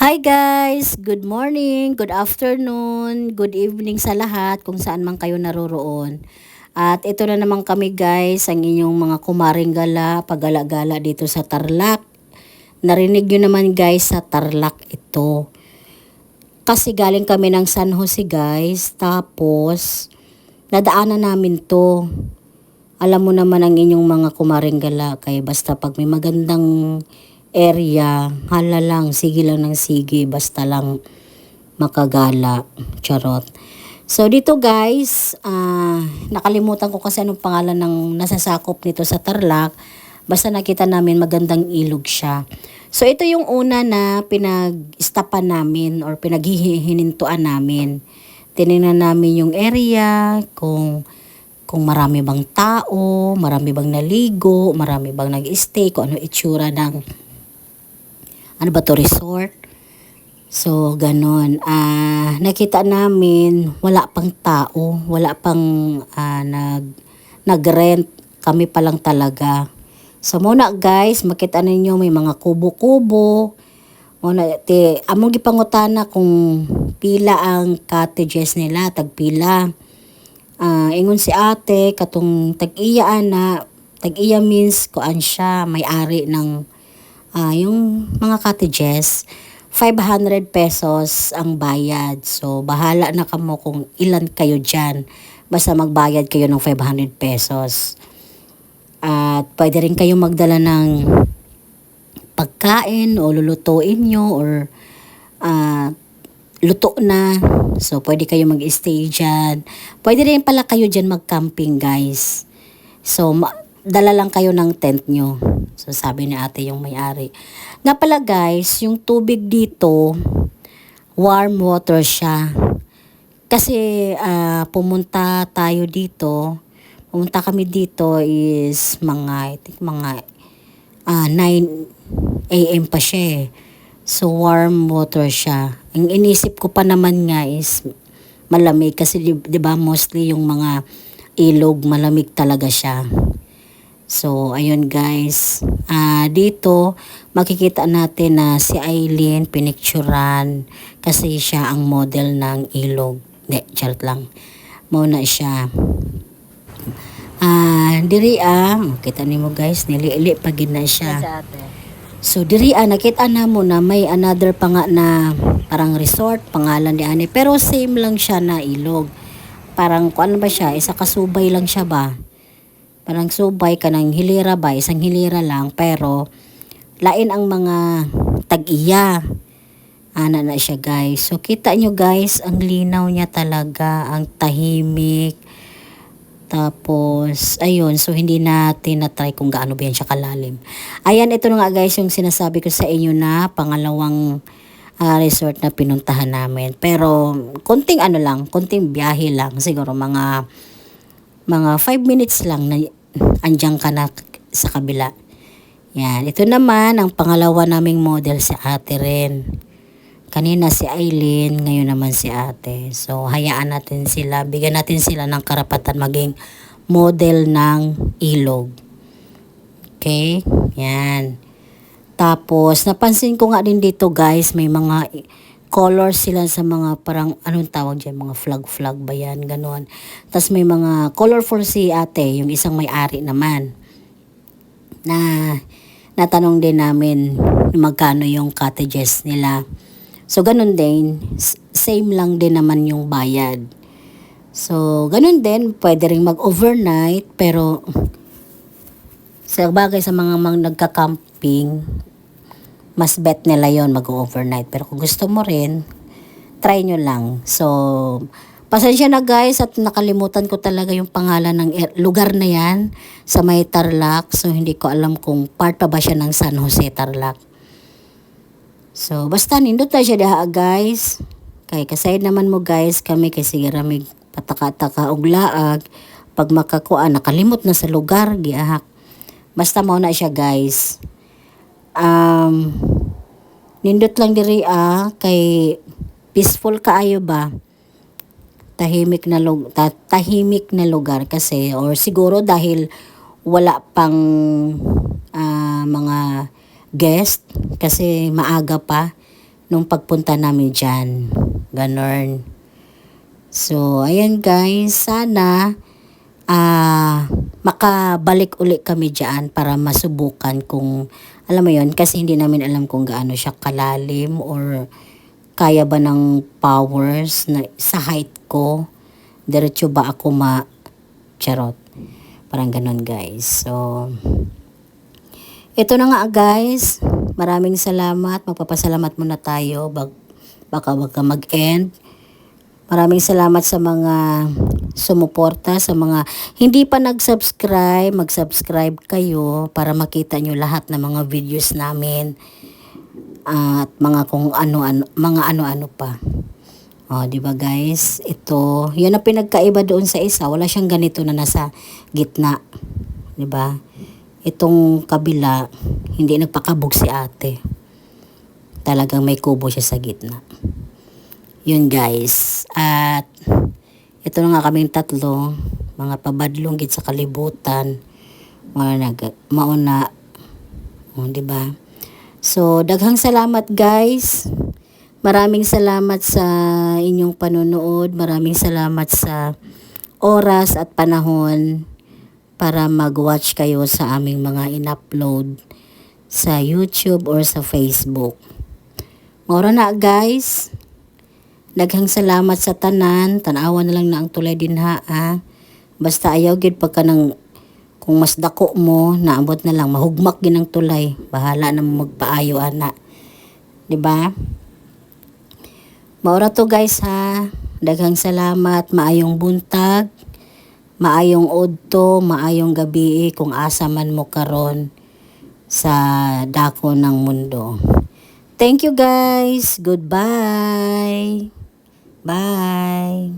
Hi guys! Good morning, good afternoon, good evening sa lahat kung saan man kayo naroroon. At ito na naman kami guys, ang inyong mga kumaring gala, pagala-gala dito sa Tarlac. Narinig nyo naman guys sa Tarlac ito. Kasi galing kami ng San Jose guys, tapos nadaanan namin to. Alam mo naman ang inyong mga kumaring gala, kaya basta pag may magandang area, hala lang, sige lang ng sige, basta lang makagala. Charot. So dito guys, ah, nakalimutan ko kasi anong pangalan ng nasasakop nito sa Tarlac. Basta nakita namin magandang ilog siya. So ito yung una na pinag-stapan namin or pinaghihinintuan namin. Tinignan namin yung area, kung kung marami bang tao, marami bang naligo, marami bang nag-stay, kung ano itsura ng ano ba to, resort. So, ganon. Ah, nakita namin, wala pang tao, wala pang ah, nag, nag-rent. Kami pa lang talaga. So, muna guys, makita ninyo may mga kubo-kubo. Muna, te, among gipangutana kung pila ang cottages nila, tagpila. Ah, ingon si ate, katong tag-iya na, tag-iya means kuan siya, may-ari ng ah, yung mga cottages, 500 pesos ang bayad. So, bahala na kamo kung ilan kayo dyan. Basta magbayad kayo ng 500 pesos. At pwede rin kayo magdala ng pagkain o lulutuin nyo or ah, luto na. So, pwede kayo mag-stay dyan. Pwede rin pala kayo dyan mag-camping, guys. So, ma- dala lang kayo ng tent nyo. So, sabi ni ate yung may-ari. Nga pala, guys, yung tubig dito, warm water siya. Kasi, ah, pumunta tayo dito, pumunta kami dito is mga, I think mga ah 9 a.m. pa siya eh. So, warm water siya. Ang inisip ko pa naman nga is malamig kasi di ba mostly yung mga ilog malamig talaga siya. So, ayun guys. Ah dito, makikita natin na si Eileen pinicturan kasi siya ang model ng ilog. Hindi, charot lang. Muna siya. Ah, diri ah, kita nimo guys, nili-ili pa na siya. So diri ah, nakita na mo na may another pa nga na parang resort, pangalan ni Ani. Pero same lang siya na ilog. Parang kuan ba siya, isa kasubay lang siya ba? Parang subay ka ng hilira ba, isang hilira lang. Pero lain ang mga tag-iya. Ana na siya guys. So kita nyo guys, ang linaw niya talaga, ang tahimik. Tapos, ayun, so hindi natin na-try kung gaano ba yan siya kalalim. Ayan, ito nga guys yung sinasabi ko sa inyo na pangalawang ah, resort na pinuntahan namin. Pero, konting ano lang, konting biyahe lang. Siguro mga mga 5 minutes lang na andyan ka na sa kabila. Yan, ito naman ang pangalawa naming model si ate rin. Kanina si Eileen, ngayon naman si ate. So, hayaan natin sila, bigyan natin sila ng karapatan maging model ng ilog. Okay? Yan. Tapos, napansin ko nga din dito guys, may mga colors sila sa mga parang, anong tawag dyan, mga flag-flag ba yan, ganon. Tapos may mga colorful si ate, yung isang may-ari naman. Na, natanong din namin magkano yung cottages nila. So, ganun din. Same lang din naman yung bayad. So, ganun din. Pwede rin mag-overnight. Pero, sa bagay sa mga mga nagka-camping, mas bet nila yon mag-overnight. Pero kung gusto mo rin, try nyo lang. So, pasensya na guys at nakalimutan ko talaga yung pangalan ng lugar na yan sa may Tarlac. So, hindi ko alam kung part pa ba siya ng San Jose Tarlac. So, basta nindot na siya daha guys. Kay kasayad naman mo guys, kami kay sige ramig pataka-taka og laag. Pag makakuha, nakalimot na sa lugar, giahak. Basta mo na siya guys. Um, nindot lang diri ah, kay peaceful kaayo ba? tahimik na lug ta- tahimik na lugar kasi or siguro dahil wala pang ah, mga guest kasi maaga pa nung pagpunta namin dyan. Ganon. So, ayan guys, sana ah makabalik uli kami dyan para masubukan kung, alam mo yon kasi hindi namin alam kung gaano siya kalalim or kaya ba ng powers na sa height ko. Diretso ba ako ma... Charot. Parang ganon guys. So, ito na nga guys. Maraming salamat. Magpapasalamat muna tayo. Bag, baka baka mag-end. Maraming salamat sa mga sumuporta, sa mga hindi pa nag-subscribe, mag-subscribe kayo para makita nyo lahat ng mga videos namin at mga kung ano-ano, mga ano-ano pa. Oh, 'di ba guys? Ito, 'yan ang pinagkaiba doon sa isa. Wala siyang ganito na nasa gitna. 'Di ba? Itong kabila, hindi nagpakabog si ate. Talagang may kubo siya sa gitna. Yun guys. At ito na nga kaming tatlo, mga pabadlong git sa kalibutan. Mga nag mauna. Oh, 'di ba? So, daghang salamat guys. Maraming salamat sa inyong panonood. Maraming salamat sa oras at panahon para mag-watch kayo sa aming mga in-upload sa YouTube or sa Facebook. Mora na guys. Daghang salamat sa tanan. Tanawa na lang na ang tulay din ha. ah. Basta ayaw gid pagka nang kung mas dako mo, naabot na lang mahugmak gin ang tulay. Bahala na mo magpaayo ana. 'Di ba? Maura to guys ha. Daghang salamat, maayong buntag, maayong odto, maayong gabi kung asa man mo karon sa dako ng mundo. Thank you guys. Goodbye. Bye.